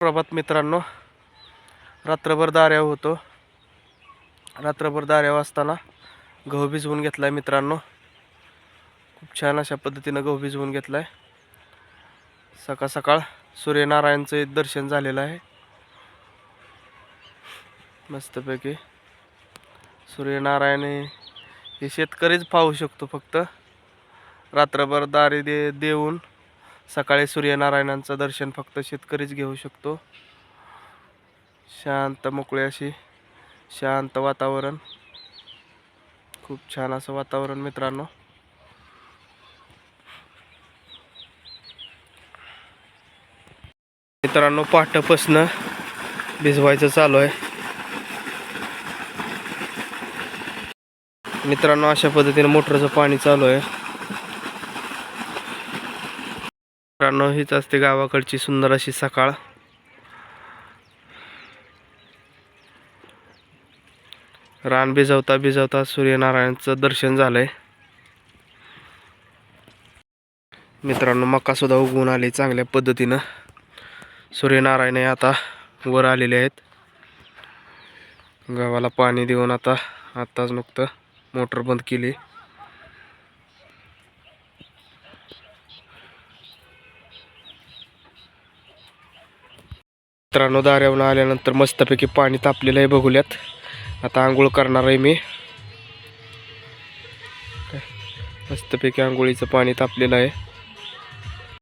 प्रभात मित्रांनो रात्रभर दाऱ्या होतो. रात्रभर दाऱ्या असताना गहू भिजवून घेतला आहे मित्रांनो. खूप छान अशा पद्धतीनं गहू भिजवून घेतला आहे सकाळ सकाळ सूर्यनारायणचं दर्शन झालेलं आहे. मस्तपैकी सूर्यनारायण हे शेतकरीच पाहू शकतो फक्त. रात्रभर दारे दे देऊन सकाळी सूर्यनारायणांचं दर्शन फक्त शेतकरीच घेऊ शकतो. शांत मोकळी अशी शांत वातावरण. खूप छान असं वातावरण मित्रांनो. मित्रांनो पाठपासनं भिजवायचं चालू आहे. मित्रांनो अशा पद्धतीने मोटरचं पाणी चालू आहे. मित्रांनो हीच असते गावाकडची सुंदर अशी सकाळ. रान भिजवता भिजवता सूर्यनारायणचं दर्शन झालंय. मित्रांनो मका सुद्धा उगवून आली चांगल्या पद्धतीनं. सूर्यनारायण आता वर आलेले आहेत. गव्हाला पाणी देऊन आता आत्ताच नुकतं मोटर बंद केली. मित्रांनो दाऱ्यावरून आल्यानंतर मस्तपैकी पाणी तापलेलं आहे बघूल्यात. आता आंघोळ करणार आहे मी. मस्तपैकी आंघोळीचं पाणी तापलेलं आहे.